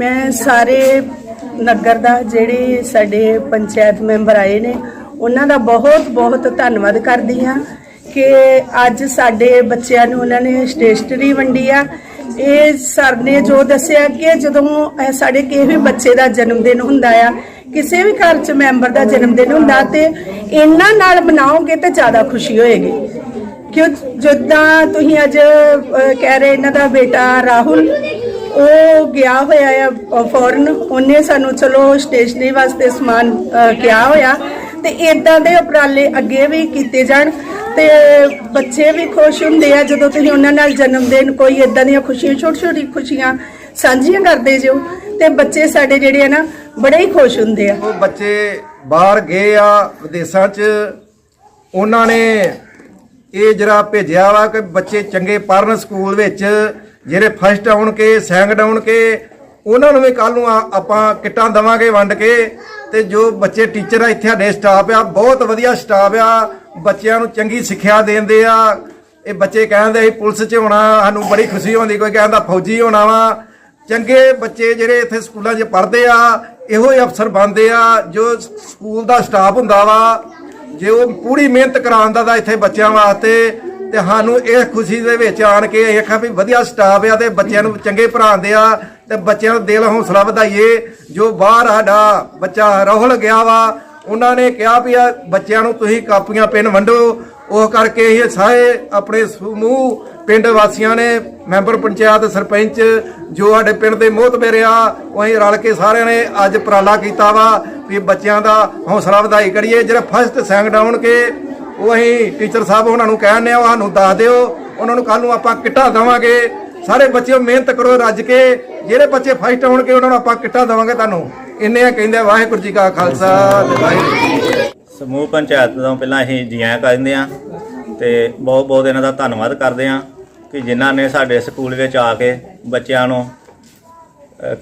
ਮੈਂ ਸਾਰੇ ਨਗਰ ਦਾ ਜਿਹੜੇ ਸਾਡੇ ਪੰਚਾਇਤ ਮੈਂਬਰ ਆਏ ਨੇ, ਉਹਨਾਂ ਦਾ ਬਹੁਤ ਬਹੁਤ ਧੰਨਵਾਦ ਕਰਦੀ ਹਾਂ ਕਿ ਅੱਜ ਸਾਡੇ ਬੱਚਿਆਂ ਨੂੰ ਉਹਨਾਂ ਨੇ ਸਟੇਸ਼ਨਰੀ ਵੰਡੀ ਆ। ਇਹ ਸਰ ਨੇ ਜੋ ਦੱਸਿਆ ਕਿ ਜਦੋਂ ਸਾਡੇ ਕਿਸੇ ਵੀ ਬੱਚੇ ਦਾ ਜਨਮ ਦਿਨ ਹੁੰਦਾ ਆ, ਕਿਸੇ ਵੀ ਘਰ 'ਚ ਮੈਂਬਰ ਦਾ ਜਨਮ ਦਿਨ ਹੁੰਦਾ ਤੇ ਇਹਨਾਂ ਨਾਲ ਮਨਾਓਗੇ ਤੇ ਜ਼ਿਆਦਾ ਖੁਸ਼ੀ ਹੋਏਗੀ। ਕਿਉਂ, ਜਿੱਦਾਂ ਤੁਸੀਂ ਅੱਜ ਕਹਿ ਰਹੇ ਇਹਨਾਂ ਦਾ ਬੇਟਾ ਰਾਹੁਲ ਉਹ ਗਿਆ ਹੋਇਆ ਆ ਫੋਰਨ ਉਹਨੇ ਸਾਨੂੰ ਚਲੋ ਸਟੇਸ਼ਨਰੀ ਵਾਸਤੇ ਸਮਾਨ ਅਹ, ਕਿਹਾ ਹੋਇਆ। ਤੇ ਇਦਾਂ ਦੇ ਉਪਰਾਲੇ ਅੱਗੇ ਵੀ ਕੀਤੇ ਜਾਣ। ਤੇ ਬੱਚੇ ਵੀ ਖੁਸ਼ ਹੁੰਦੇ ਆ ਜਦੋਂ ਤੁਸੀਂ ਉਹਨਾਂ ਨਾਲ ਜਨਮ ਦਿਨ ਕੋਈ ਇਦਾਂ ਦੀਆਂ ਖੁਸ਼ੀਆਂ ਛੋਟੀ ਛੋਟੀ ਖੁਸ਼ੀਆਂ ਸਾਂਝੀਆਂ ਕਰਦੇ ਜਿਓ। ਤੇ ਬੱਚੇ ਸਾਡੇ ਜਿਹੜੇ ਆ ਨਾ ਬੜੇ ਹੀ ਖੁਸ਼ ਹੁੰਦੇ ਆ। ਉਹ ਬੱਚੇ ਬਾਹਰ ਗਏ ਆ ਵਿਦੇਸ਼ਾਂ 'ਚ। ਉਹਨਾਂ ਨੇ ਇਹ ਜਿਹੜਾ ਭੇਜਿਆ ਵਾ ਕਿ ਬੱਚੇ ਚੰਗੇ ਪੜਨ ਸਕੂਲ ਵਿੱਚ, ਜਿਹੜੇ ਫਸਟ ਆਉਣ ਕੇ ਸੈਕੰਡ ਆਉਣ ਕੇ, ਉਹਨਾਂ ਨੂੰ ਵੀ ਕੱਲ ਨੂੰ ਆਪਾਂ ਕਿੱਟਾਂ ਦਵਾਂਗੇ ਵੰਡ ਕੇ ਤੇ ਜੋ ਬੱਚੇ ਟੀਚਰ ਆ, ਇੱਥੇ ਸਾਡੇ ਸਟਾਫ ਆ, ਬਹੁਤ ਵਧੀਆ ਸਟਾਫ ਆ, ਬੱਚਿਆਂ ਨੂੰ ਚੰਗੀ ਸਿੱਖਿਆ ਦਿੰਦੇ ਆ। ਇਹ ਬੱਚੇ ਕਹਿੰਦੇ ਅਸੀਂ ਪੁਲਿਸ 'ਚ ਹੋਣਾ, ਸਾਨੂੰ ਬੜੀ ਖੁਸ਼ੀ ਹੁੰਦੀ, ਕੋਈ ਕਹਿੰਦਾ ਫੌਜੀ ਹੋਣਾ ਵਾ। ਚੰਗੇ ਬੱਚੇ ਜਿਹੜੇ ਇੱਥੇ ਸਕੂਲਾਂ 'ਚ ਪੜ੍ਹਦੇ ਆ, ਇਹੋ ਹੀ ਅਫਸਰ ਬਣਦੇ ਆ, ਜੋ ਸਕੂਲ ਦਾ ਸਟਾਫ ਹੁੰਦਾ ਵਾ। ਜੇ ਉਹ ਪੂਰੀ ਮਿਹਨਤ ਕਰਾਉਣ ਦਾ ਇੱਥੇ ਬੱਚਿਆਂ ਵਾਸਤੇ ਤੇ ਸਾਨੂੰ ਇਹ ਖੁਸ਼ੀ ਦੇ ਵਿੱਚ ਆਣ ਕੇ ਇਹ ਆਖਿਆ ਵੀ ਵਧੀਆ ਸਟਾਫ ਆ ਤੇ ਬੱਚਿਆਂ ਨੂੰ ਚੰਗੇ ਪੜ੍ਹਾਉਂਦੇ ਆ ਤੇ ਬੱਚਿਆਂ ਦਾ ਦਿਲ ਹੌਸਲਾ ਵਧਾਈਏ। ਜੋ ਬਾਹਰ ਸਾਡਾ ਬੱਚਾ ਰਾਹੁਲ ਗਿਆ ਵਾ, ਉਹਨਾਂ ਨੇ ਕਿਹਾ ਵੀ ਆ, ਬੱਚਿਆਂ ਨੂੰ ਤੁਸੀਂ ਕਾਪੀਆਂ, ਪੈਨ ਵੰਡੋ। ਉਹ ਕਰਕੇ ਇਹ ਸਾਰੇ ਆਪਣੇ ਸਮੂਹ, ਪਿੰਡ ਵਾਸੀਆਂ ਨੇ, ਮੈਂਬਰ ਪੰਚਾਇਤ ਸਰਪੰਚ ਜੋ ਸਾਡੇ ਪਿੰਡ ਦੇ ਮੋਹਤਬਰ ਆ, ਉਹ ਰਲ ਕੇ ਸਾਰਿਆਂ ਨੇ ਅੱਜ ਉਪਰਾਲਾ ਕੀਤਾ ਵਾ। ਵੀ ਬੱਚਿਆਂ ਦਾ ਹੌਸਲਾ ਵਧਾਈ ਕਰੀਏ। ਜਿਹੜਾ ਫਸਟ ਸੈਂਗ ਡਾਊਨ ਕੇ, ਉਹ ਅਸੀਂ ਟੀਚਰ ਸਾਹਿਬ ਉਹਨਾਂ ਨੂੰ ਕਹਿੰਦੇ ਆ ਉਹ ਸਾਨੂੰ ਦੱਸ ਦਿਓ। ਉਹਨਾਂ ਨੂੰ ਕੱਲ ਨੂੰ ਆਪਾਂ ਕਿੱਟਾਂ ਦੇਵਾਂਗੇ। ਸਾਰੇ ਬੱਚਿਓ ਮਿਹਨਤ ਕਰੋ ਰੱਜ ਕੇ। ਜਿਹੜੇ ਬੱਚੇ ਫਸਟ ਆਉਣਗੇ ਉਹਨਾਂ ਨੂੰ ਆਪਾਂ ਕਿੱਟਾਂ ਦੇਵਾਂਗੇ ਤੁਹਾਨੂੰ। ਇੰਨੇ ਆ ਕਹਿੰਦੇ ਵਾਹਿਗੁਰੂ ਜੀ ਕਾ ਖਾਲਸਾ ਤੇ ਵਾਹਿਗੁਰੂ ਜੀ ਸਮੂਹ ਪੰਚਾਇਤ ਤੋਂ ਪਹਿਲਾਂ ਅਸੀਂ ਜੀਆਂ ਆਇਆਂ ਕਰਦੇ ਹਾਂ ਤੇ ਬਹੁਤ ਬਹੁਤ ਇਹਨਾਂ ਦਾ ਧੰਨਵਾਦ ਕਰਦੇ ਹਾਂ ਕਿ ਜਿਨ੍ਹਾਂ ਨੇ ਸਾਡੇ ਸਕੂਲ ਵਿੱਚ ਆ ਕੇ ਬੱਚਿਆਂ ਨੂੰ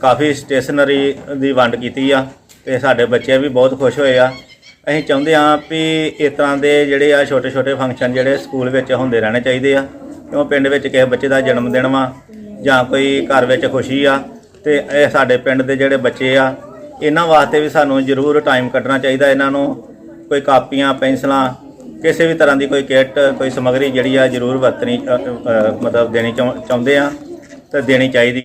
ਕਾਫੀ ਸਟੇਸ਼ਨਰੀ ਦੀ ਵੰਡ ਕੀਤੀ ਆ। ਤੇ ਸਾਡੇ ਬੱਚੇ ਵੀ ਬਹੁਤ ਖੁਸ਼ ਹੋਏ ਆ। ਅਸੀਂ ਚਾਹੁੰਦੇ ਹਾਂ ਵੀ ਇਸ ਤਰ੍ਹਾਂ ਦੇ ਜਿਹੜੇ ਆ ਛੋਟੇ ਛੋਟੇ ਫੰਕਸ਼ਨ ਜਿਹੜੇ ਸਕੂਲ ਵਿੱਚ ਹੁੰਦੇ ਰਹਿਣੇ ਚਾਹੀਦੇ ਆ। ਕਿਉਂ ਪਿੰਡ ਵਿੱਚ ਕਿਸੇ ਬੱਚੇ ਦਾ ਜਨਮ ਦਿਨ ਵਾ ਜਾਂ ਕੋਈ ਘਰ ਵਿੱਚ ਖੁਸ਼ੀ ਆ ਤੇ ਇਹ ਸਾਡੇ ਪਿੰਡ ਦੇ ਜਿਹੜੇ ਬੱਚੇ ਆ, ਇਹਨਾਂ ਵਾਸਤੇ ਵੀ ਸਾਨੂੰ ਜ਼ਰੂਰ ਟਾਈਮ ਕੱਢਣਾ ਚਾਹੀਦਾ ਇਹਨਾਂ ਨੂੰ। ਕੋਈ ਕਾਪੀਆਂ, ਪੈਨਸਲਾਂ, ਕਿਸੇ ਵੀ ਤਰ੍ਹਾਂ ਦੀ ਕੋਈ ਕਿੱਟ ਕੋਈ ਸਮੱਗਰੀ ਜਿਹੜੀ ਆ ਜ਼ਰੂਰ ਵਰਤਣੀ ਮਤਲਬ ਦੇਣੀ ਚਾਹੁੰ- ਚਾਹੁੰਦੇ ਆ ਤੇ ਦੇਣੀ ਚਾਹੀਦੀ